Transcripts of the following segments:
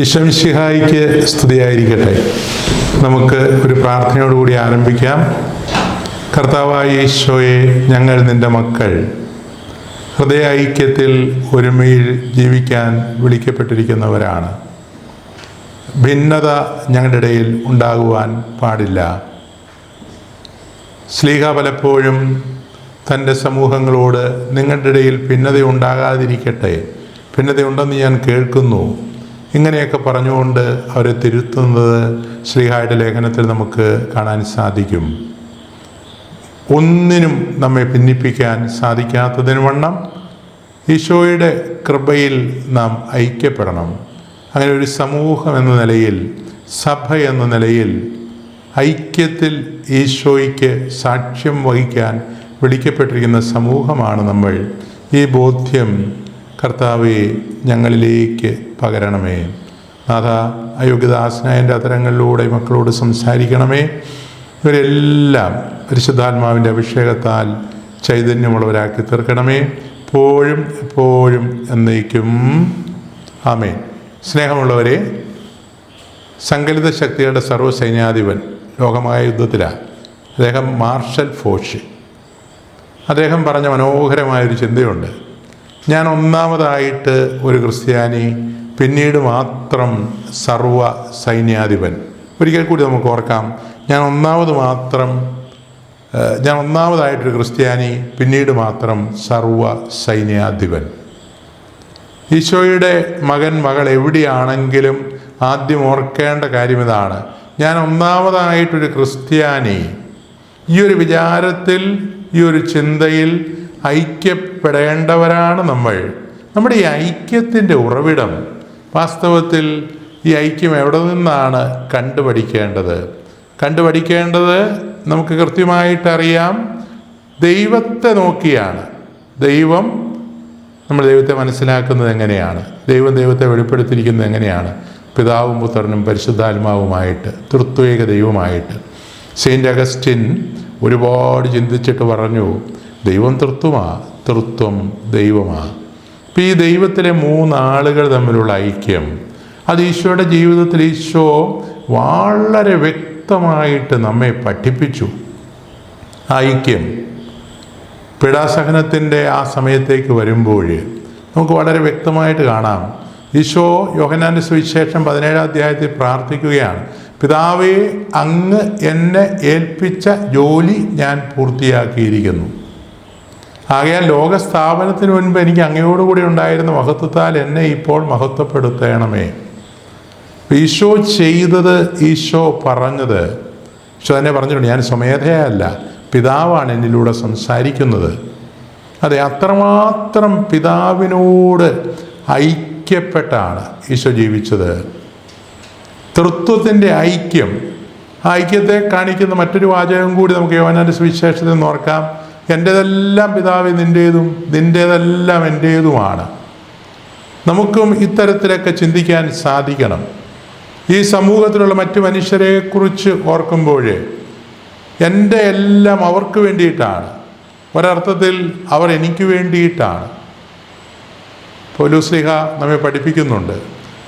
ഈശംഷിഹായിക്ക് സ്തുതിയായിരിക്കട്ടെ. നമുക്ക് ഒരു പ്രാർത്ഥനയോടുകൂടി ആരംഭിക്കാം. കർത്താവായ ഈശോയെ ഞങ്ങൾ നിന്റെ മക്കൾ. ഹൃദയ ഐക്യത്തിൽ ഒരുമയിൽ ജീവിക്കാൻ വിളിക്കപ്പെട്ടിരിക്കുന്നവരാണ്. ഭിന്നത ഞങ്ങളുടെ ഇടയിൽ ഉണ്ടാകുവാൻ പാടില്ല. സ്ലീഹ പലപ്പോഴും തന്റെ സമൂഹങ്ങളോട് നിങ്ങളുടെ ഇടയിൽ ഭിന്നത ഉണ്ടാകാതിരിക്കട്ടെ. ഭിന്നതയുണ്ടെന്ന് ഞാൻ കേൾക്കുന്നു. ഇങ്ങനെയൊക്കെ പറഞ്ഞുകൊണ്ട് അവരെ തിരുത്തുന്നത് ശ്രീഹായുടെ ലേഖനത്തിൽ നമുക്ക് കാണാൻ സാധിക്കും. ഒന്നിനും നമ്മെ ഭിന്നിപ്പിക്കാൻ സാധിക്കാത്തതിന് വണ്ണം ഈശോയുടെ കൃപയിൽ നാം ഐക്യപ്പെടണം. അങ്ങനെ ഒരു സമൂഹം എന്ന നിലയിൽ സഭ എന്ന നിലയിൽ ഐക്യത്തിൽ ഈശോയ്ക്ക് സാക്ഷ്യം വഹിക്കാൻ വിളിക്കപ്പെട്ടിരിക്കുന്ന സമൂഹമാണ് നമ്മൾ. ഈ ബോധ്യം കർത്താവെ ഞങ്ങളിലേക്ക് പകരണമേ. നാഥ അയോഗ്യദാസനായന്റെ അത്തരങ്ങളിലൂടെ മക്കളോട് സംസാരിക്കണമേ. ഇവരെല്ലാം പരിശുദ്ധാത്മാവിന്റെ അഭിഷേകത്താൽ ചൈതന്യമുള്ളവരാക്കി തീർക്കണമേ. എപ്പോഴും എപ്പോഴും എന്നേക്കും. ആമേ സ്നേഹമുള്ളവരെ സങ്കലിത ശക്തികളുടെ സർവസൈന്യാധിപൻ ലോകമായ യുദ്ധത്തിലാണ് അദ്ദേഹം മാർഷൽ ഫോഷ് അദ്ദേഹം പറഞ്ഞ മനോഹരമായൊരു ചിന്തയുണ്ട്. ഞാൻ ഒന്നാമതായിട്ട് ഒരു ക്രിസ്ത്യാനി പിന്നീട് മാത്രം സർവ സൈന്യാധിപൻ. ഒരിക്കൽ കൂടി നമുക്ക് ഓർക്കാം ഞാൻ ഒന്നാമത് മാത്രം ഞാൻ ഒന്നാമതായിട്ടൊരു ക്രിസ്ത്യാനി പിന്നീട് മാത്രം സർവ സൈന്യാധിപൻ. ഈശോയുടെ മകൻ മകൾ എവിടെയാണെങ്കിലും ആദ്യം ഓർക്കേണ്ട കാര്യം ഇതാണ്. ഞാൻ ഒന്നാമതായിട്ടൊരു ക്രിസ്ത്യാനി. ഈ ഒരു വിചാരത്തിൽ ഈ ഒരു ചിന്തയിൽ ഐക്യപ്പെടേണ്ടവരാണ് നമ്മൾ. നമ്മുടെ ഈ ഐക്യത്തിന്റെ ഉറവിടം വാസ്തവത്തിൽ ഈ ഐക്യം എവിടെ നിന്നാണ് കണ്ടുപഠിക്കേണ്ടത്? കണ്ടുപഠിക്കേണ്ടത് നമുക്ക് കൃത്യമായിട്ടറിയാം ദൈവത്തെ നോക്കിയാണ്. ദൈവം നമ്മൾ ദൈവത്തെ മനസ്സിലാക്കുന്നത് എങ്ങനെയാണ്? ദൈവം ദൈവത്തെ വെളിപ്പെടുത്തിയിരിക്കുന്നത് എങ്ങനെയാണ്? പിതാവും പുത്രനും പരിശുദ്ധാത്മാവുമായിട്ട് തൃത്വേക ദൈവമായിട്ട് സെയിന്റ് അഗസ്റ്റിൻ ഒരുപാട് ചിന്തിച്ചിട്ട് പറഞ്ഞു ദൈവം തൃത്വമാ തൃത്വം ദൈവമാ. ഇപ്പം ഈ ദൈവത്തിലെ മൂന്നാളുകൾ തമ്മിലുള്ള ഐക്യം അത് ഈശോയുടെ ജീവിതത്തിൽ ഈശോ വളരെ വ്യക്തമായിട്ട് നമ്മെ പഠിപ്പിച്ചു. ഐക്യം. പീഡാസഹനത്തിന്റെ ആ സമയത്തേക്ക് വരുമ്പോൾ നമുക്ക് വളരെ വ്യക്തമായിട്ട് കാണാം. ഈശോ യോഹനാന്റെ സുവിശേഷം പതിനേഴാം അധ്യായത്തിൽ പ്രാർത്ഥിക്കുകയാണ് പിതാവേ അങ്ങ് എന്നെ ഏൽപ്പിച്ച ജോലി ഞാൻ പൂർത്തിയാക്കിയിരിക്കുന്നു. ആകയാൽ ലോകസ്ഥാപനത്തിന് മുൻപ് എനിക്ക് അങ്ങയോടുകൂടി ഉണ്ടായിരുന്ന മഹത്വത്താൽ എന്നെ ഇപ്പോൾ മഹത്വപ്പെടുത്തണമേ. ഈശോ ചെയ്തത് ഈശോ പറഞ്ഞത്. ഈശോ തന്നെ പറഞ്ഞിട്ടുണ്ട് ഞാൻ സ്വമേധയല്ല പിതാവാണ് എന്നിലൂടെ സംസാരിക്കുന്നത്. അതെ അത്രമാത്രം പിതാവിനോട് ഐക്യപ്പെട്ടാണ് ഈശോ ജീവിച്ചത്. തൃത്വത്തിന്റെ ഐക്യം. ഐക്യത്തെ കാണിക്കുന്ന മറ്റൊരു വാചകം കൂടി നമുക്ക് യോനാന്റെ സുവിശേഷത്തിൽ നിന്ന് ഓർക്കാം. എന്റേതെല്ലാം പിതാവ് നിന്റേതും നിന്റേതെല്ലാം എന്റേതുമാണ് നമുക്കും ഇത്തരത്തിലൊക്കെ ചിന്തിക്കാൻ സാധിക്കണം. ഈ സമൂഹത്തിലുള്ള മറ്റു മനുഷ്യരെക്കുറിച്ച് ഓർക്കുമ്പോൾ എന്റെ എല്ലാം അവർക്ക് വേണ്ടിയിട്ടാണ്. ഒരർത്ഥത്തിൽ അവർ എനിക്ക് വേണ്ടിയിട്ടാണ്. പോലൂസ്ലിഹ നമ്മെ പഠിപ്പിക്കുന്നുണ്ട്.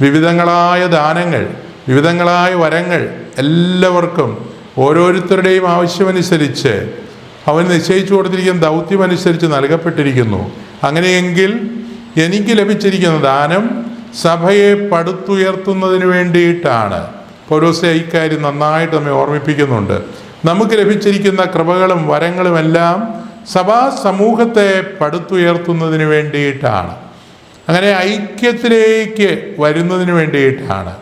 വിവിധങ്ങളായ ദാനങ്ങൾ വിവിധങ്ങളായ വരങ്ങൾ എല്ലാവർക്കും ഓരോരുത്തരുടെയും ആവശ്യമനുസരിച്ച് അവൻ നിശ്ചയിച്ചു കൊടുത്തിരിക്കുന്ന ദൗത്യം അനുസരിച്ച് നൽകപ്പെട്ടിരിക്കുന്നു. അങ്ങനെയെങ്കിൽ എനിക്ക് ലഭിച്ചിരിക്കുന്ന ദാനം സഭയെ പടുത്തുയർത്തുന്നതിന് വേണ്ടിയിട്ടാണ്. പൗരോസെ ഇക്കാര്യം നന്നായിട്ട് നമ്മെ ഓർമ്മിപ്പിക്കുന്നുണ്ട്. നമുക്ക് ലഭിച്ചിരിക്കുന്ന കൃപകളും വരങ്ങളുമെല്ലാം സഭാ സമൂഹത്തെ പടുത്തുയർത്തുന്നതിന് വേണ്ടിയിട്ടാണ്. അങ്ങനെ ഐക്യത്തിലേക്ക് വരുന്നതിന് വേണ്ടിയിട്ടാണ്.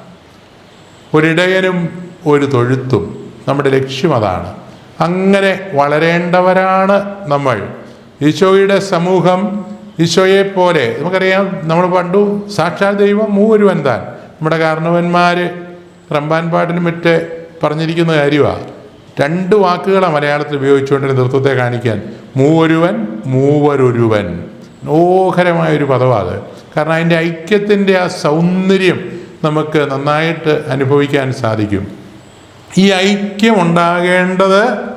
ഒരിടയനും ഒരു തൊഴുത്തും. നമ്മുടെ ലക്ഷ്യം അതാണ്. അങ്ങനെ വളരേണ്ടവരാണ് നമ്മൾ. ഈശോയുടെ സമൂഹം ഈശോയെ പോലെ. നമുക്കറിയാം നമ്മൾ പണ്ടു സാക്ഷാൽ ദൈവം മൂവരുവൻ താൻ. നമ്മുടെ കാരണവന്മാർ റമ്പാൻ പാട്ടിനും മറ്റ് പറഞ്ഞിരിക്കുന്ന കാര്യമാണ് രണ്ട് വാക്കുകളാണ് മലയാളത്തിൽ ഉപയോഗിച്ചുകൊണ്ടിരുന്ന നൃത്തത്തെ കാണിക്കാൻ. മൂവരുവൻ മൂവരൊരുവൻ. മനോഹരമായൊരു പദമാണ് കാരണം അതിന്റെ ഐക്യത്തിന്റെ ആ സൗന്ദര്യം നമുക്ക് നന്നായിട്ട് അനുഭവിക്കാൻ സാധിക്കും. ഈ ഐക്യം ഉണ്ടാകേണ്ടത്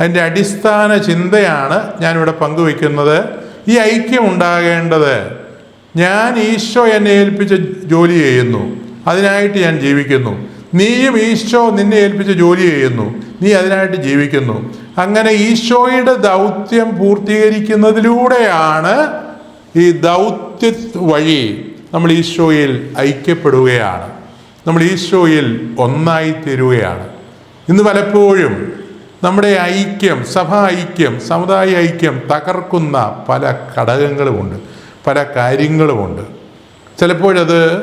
അതിന്റെ അടിസ്ഥാന ചിന്തയാണ് ഞാനിവിടെ പങ്കുവെക്കുന്നത് ഈ ഐക്യം ഉണ്ടാകേണ്ടത് ഞാൻ ഈശോ എന്നെ ഏൽപ്പിച്ച ജോലി ചെയ്യുന്നു. അതിനായിട്ട് ഞാൻ ജീവിക്കുന്നു. നീയും ഈശോ നിന്നെ ഏൽപ്പിച്ച ജോലി ചെയ്യുന്നു. നീ അതിനായിട്ട് ജീവിക്കുന്നു. അങ്ങനെ ഈശോയുടെ ദൗത്യം പൂർത്തീകരിക്കുന്നതിലൂടെയാണ് ഈ ദൗത്യ വഴി നമ്മൾ ഈശോയിൽ ഐക്യപ്പെടുകയാണ്. നമ്മൾ ഈശോയിൽ ഒന്നായി തീരുകയാണ്. ഇന്ന് പലപ്പോഴും നമ്മുടെ ഐക്യം സഭാ ഐക്യം സമുദായ ഐക്യം തകർക്കുന്ന പല ഘടകങ്ങളുമുണ്ട് പല കാര്യങ്ങളുമുണ്ട്. ചിലപ്പോഴത്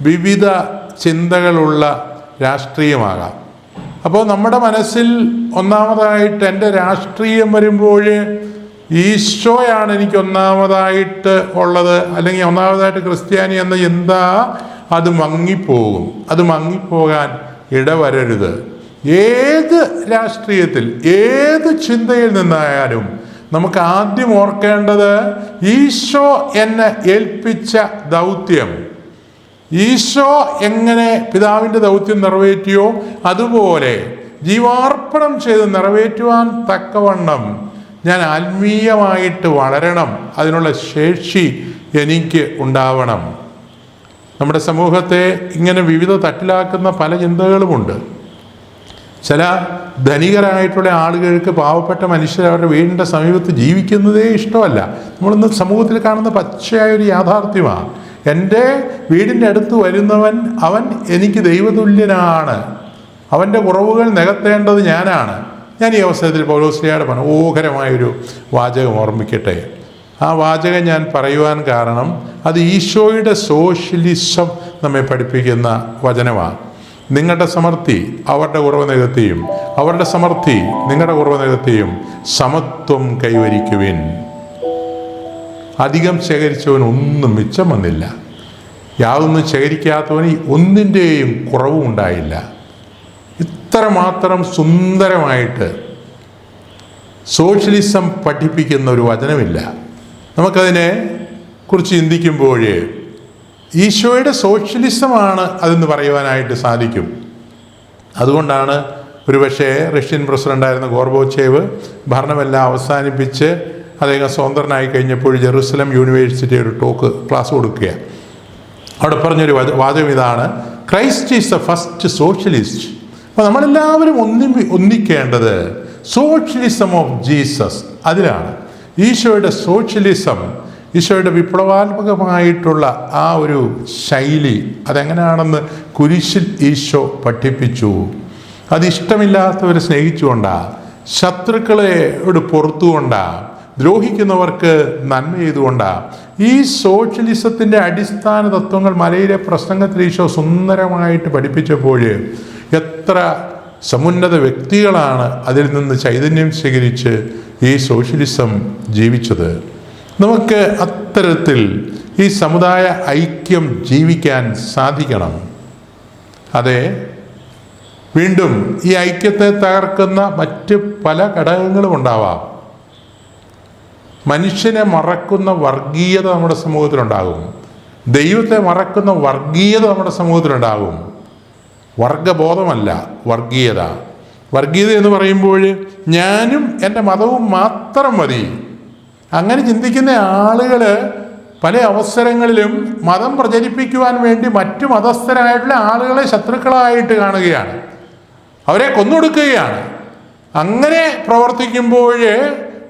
വിവിധ ചിന്തകളുള്ള രാഷ്ട്രീയമാകാം. അപ്പോൾ നമ്മുടെ മനസ്സിൽ ഒന്നാമതായിട്ട് എന്റെ രാഷ്ട്രീയം വരുമ്പോൾ ഈശോയാണ് എനിക്ക് ഒന്നാമതായിട്ട് ഉള്ളത് അല്ലെങ്കിൽ ഒന്നാമതായിട്ട് ക്രിസ്ത്യാനി എന്ന എന്താ? അത് മങ്ങിപ്പോകും. അത് മങ്ങിപ്പോകാൻ ഇടവരരുത്. ഏത് രാഷ്ട്രീയത്തിൽ ഏത് ചിന്തയിൽ നിന്നായാലും നമുക്ക് ആദ്യം ഓർക്കേണ്ടത് ഈശോ എന്നെ ഏൽപ്പിച്ച ദൗത്യം. ഈശോ എങ്ങനെ പിതാവിന്റെ ദൗത്യം നിറവേറ്റിയോ? അതുപോലെ ജീവാർപ്പണം ചെയ്ത് നിറവേറ്റുവാൻ തക്കവണ്ണം ഞാൻ ആത്മീയമായിട്ട് വളരണം. അതിനുള്ള ശേഷി എനിക്ക് ഉണ്ടാവണം. നമ്മുടെ സമൂഹത്തെ ഇങ്ങനെ വിവിധ തട്ടിലാക്കുന്ന പല ചിന്തകളുമുണ്ട്. ചില ധനികരായിട്ടുള്ള ആളുകൾക്ക് പാവപ്പെട്ട മനുഷ്യർ അവരുടെ വീടിന്റെ സമീപത്ത് ജീവിക്കുന്നതേ ഇഷ്ടമല്ല. നമ്മളിന്ന് സമൂഹത്തിൽ കാണുന്ന പച്ചയായ ഒരു യാഥാർത്ഥ്യമാണ്. എന്റെ വീടിന്റെ അടുത്ത് വരുന്നവൻ അവൻ എനിക്ക് ദൈവതുല്യനാണ്. അവന്റെ കുറവുകൾ നികത്തേണ്ടത് ഞാനാണ്. ഞാൻ ഈ അവസരത്തിൽ പൗലോസ്ലിയുടെ മനോഹരമായൊരു വാചകം ഓർമ്മിക്കട്ടെ. ആ വാചകം ഞാൻ പറയുവാൻ കാരണം അത് ഈശോയുടെ സോഷ്യലിസം നമ്മെ പഠിപ്പിക്കുന്ന വചനമാണ്. നിങ്ങളുടെ സമൃദ്ധി അവരുടെ കുറവ് നികത്തിയും അവരുടെ സമൃദ്ധി നിങ്ങളുടെ കുറവ് നികത്തിയും സമത്വം കൈവരിക്കുവിൻ. അധികം ശേഖരിച്ചവൻ ഒന്നും മിച്ചം വന്നില്ല. യാതൊന്നും ശേഖരിക്കാത്തവന് ഒന്നിന്റെയും കുറവും ഉണ്ടായില്ല. ഇത്രമാത്രം സുന്ദരമായിട്ട് സോഷ്യലിസം പഠിപ്പിക്കുന്ന ഒരു വചനമില്ല. നമുക്കതിനെ കുറിച്ച് ചിന്തിക്കുമ്പോൾ ഈശോയുടെ സോഷ്യലിസമാണ് അതെന്ന് പറയുവാനായിട്ട് സാധിക്കും. അതുകൊണ്ടാണ് ഒരുപക്ഷെ റഷ്യൻ പ്രസിഡന്റായിരുന്ന ഗോർബോച്ചേവ് ഭരണമെല്ലാം അവസാനിപ്പിച്ച് അദ്ദേഹം സ്വതന്ത്രനായി കഴിഞ്ഞപ്പോൾ ജെറുസലം യൂണിവേഴ്സിറ്റി ഒരു ടോക്ക് ക്ലാസ് കൊടുക്കുകയാണ് അവിടെ പറഞ്ഞൊരു വച- വാചകം ഇതാണ് Christ is the first socialist. അപ്പോൾ നമ്മളെല്ലാവരും ഒന്നി ഒന്നിക്കേണ്ടത് സോഷ്യലിസം ഓഫ് ജീസസ് അതിലാണ്. ഈശോയുടെ സോഷ്യലിസം ഈശോയുടെ വിപ്ലവാത്മകമായിട്ടുള്ള ആ ഒരു ശൈലി അതെങ്ങനെയാണെന്ന് കുരിശിൽ ഈശോ പഠിപ്പിച്ചു. അതിഷ്ടമില്ലാത്തവരെ സ്നേഹിച്ചുകൊണ്ടാ ശത്രുക്കളെ ഒരു പുറത്തുകൊണ്ടാണ് ദ്രോഹിക്കുന്നവർക്ക് നന്മ ചെയ്തുകൊണ്ടാണ് ഈ സോഷ്യലിസത്തിന്റെ അടിസ്ഥാന തത്വങ്ങൾ മലയിലെ പ്രസംഗത്തിൽ ഈശോ സുന്ദരമായിട്ട് പഠിപ്പിച്ചപ്പോൾ എത്ര സമുന്നത വ്യക്തികളാണ് അതിൽ നിന്ന് ചൈതന്യം സ്വീകരിച്ച് ഈ സോഷ്യലിസം ജീവിച്ചത്. നമുക്ക് അത്തരത്തിൽ ഈ സമുദായ ഐക്യം ജീവിക്കാൻ സാധിക്കണം. അതെ വീണ്ടും ഈ ഐക്യത്തെ തകർക്കുന്ന മറ്റ് പല ഘടകങ്ങളും ഉണ്ടാവാം. മനുഷ്യനെ മറക്കുന്ന വർഗീയത നമ്മുടെ സമൂഹത്തിലുണ്ടാകും. ദൈവത്തെ മറക്കുന്ന വർഗീയത നമ്മുടെ സമൂഹത്തിലുണ്ടാകും. വർഗബോധമല്ല വർഗീയത. വർഗീയത എന്ന് പറയുമ്പോൾ ഞാനും എന്റെ മതവും മാത്രം മതി. അങ്ങനെ ചിന്തിക്കുന്ന ആളുകൾ പല അവസരങ്ങളിലും മതം പ്രചരിപ്പിക്കുവാൻ വേണ്ടി മറ്റു മതസ്ഥരായിട്ടുള്ള ആളുകളെ ശത്രുക്കളായിട്ട് കാണുകയാണ്. അവരെ കൊന്നൊടുക്കുകയാണ്. അങ്ങനെ പ്രവർത്തിക്കുമ്പോൾ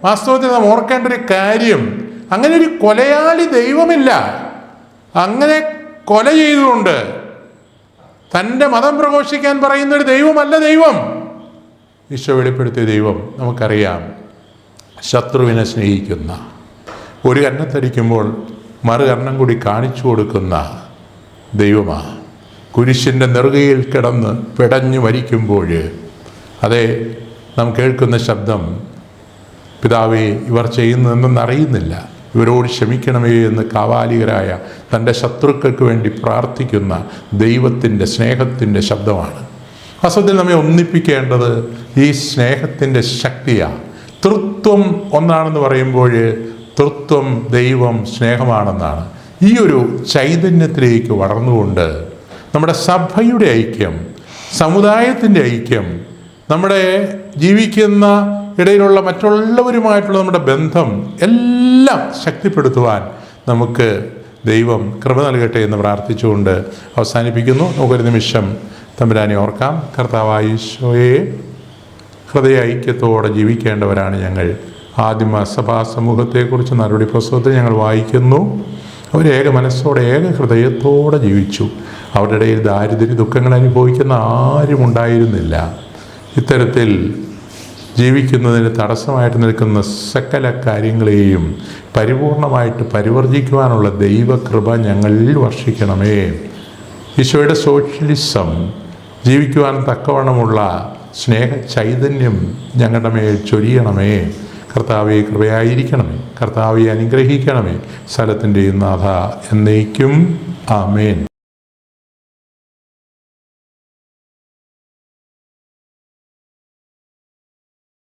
വാസ്തവത്തിൽ നാം ഓർക്കേണ്ട ഒരു കാര്യം അങ്ങനെ ഒരു കൊലയാളി ദൈവമില്ല. അങ്ങനെ കൊല ചെയ്തുകൊണ്ട് തന്റെ മതം പ്രഘോഷിക്കാൻ പറയുന്ന ഒരു ദൈവമല്ല ദൈവം. ഈശോ വെളിപ്പെടുത്തിയ ദൈവം നമുക്കറിയാം. ശത്രുവിനെ സ്നേഹിക്കുന്ന ഒരു കന്നത്തടിക്കുമ്പോൾ മറു കർണം കൂടി കാണിച്ചു കൊടുക്കുന്ന ദൈവമാ. കുരിശിന്റെ നെറുകയിൽ കിടന്ന് പിടഞ്ഞു മരിക്കുമ്പോൾ അതെ നാം കേൾക്കുന്ന ശബ്ദം പിതാവേ ഇവർ ചെയ്യുന്നതെന്നറിയുന്നില്ല ഇവരോട് ക്ഷമിക്കണമേ എന്ന് കാവാലികരായ തന്റെ ശത്രുക്കൾക്ക് വേണ്ടി പ്രാർത്ഥിക്കുന്ന ദൈവത്തിന്റെ സ്നേഹത്തിന്റെ ശബ്ദമാണ്. അസത്തിൽ നമ്മെ ഒന്നിപ്പിക്കേണ്ടത് ഈ സ്നേഹത്തിന്റെ ശക്തിയാണ് തൃത്വം ഒന്നാണെന്ന് പറയുമ്പോൾ തൃത്വം ദൈവം സ്നേഹമാണെന്നാണ്. ഈ ഒരു ചൈതന്യത്തിലേക്ക് വളർന്നുകൊണ്ട് നമ്മുടെ സഭയുടെ ഐക്യം സമുദായത്തിന്റെ ഐക്യം നമ്മുടെ ജീവിക്കുന്ന ഇടയിലുള്ള മറ്റുള്ളവരുമായിട്ടുള്ള നമ്മുടെ ബന്ധം എല്ലാം ശക്തിപ്പെടുത്തുവാൻ നമുക്ക് ദൈവം കൃപ നൽകട്ടെ എന്ന് പ്രാർത്ഥിച്ചുകൊണ്ട് അവസാനിപ്പിക്കുന്നു. നമുക്കൊരു നിമിഷം തമ്പുരാനെ ഓർക്കാം. കർത്താവായ ഈശോയെ ഹൃദയ ഐക്യത്തോടെ ജീവിക്കേണ്ടവരാണ് ഞങ്ങൾ. ആദിമ സഭാ സമൂഹത്തെക്കുറിച്ച് നടപടി പുസ്തകത്തിൽ ഞങ്ങൾ വായിക്കുന്നു. അവർ ഏക മനസ്സോടെ ഏക ഹൃദയത്തോടെ ജീവിച്ചു. അവരുടെ ഇടയിൽ ദാരിദ്ര്യ ദുഃഖങ്ങൾ അനുഭവിക്കുന്ന ആരും ഉണ്ടായിരുന്നില്ല. ഇത്തരത്തിൽ ജീവിക്കുന്നതിന് തടസ്സമായിട്ട് നിൽക്കുന്ന സകല കാര്യങ്ങളെയും പരിപൂർണമായിട്ട് പരിവർജിക്കുവാനുള്ള ദൈവകൃപ ഞങ്ങളിൽ വർഷിക്കണമേ. ഈശോയുടെ സോഷ്യലിസം ജീവിക്കുവാൻ തക്കവണ്ണമുള്ള സ്നേഹ ചൈതന്യം ഞങ്ങളുടെ മേൽ ചൊരിയണമേ. കർത്താവെ കൃപയായിരിക്കണമേ. കർത്താവെ അനുഗ്രഹിക്കണമേ. സ്ഥലത്തിന്റെയും നാഥ എന്നേക്കും. ആമേൻ.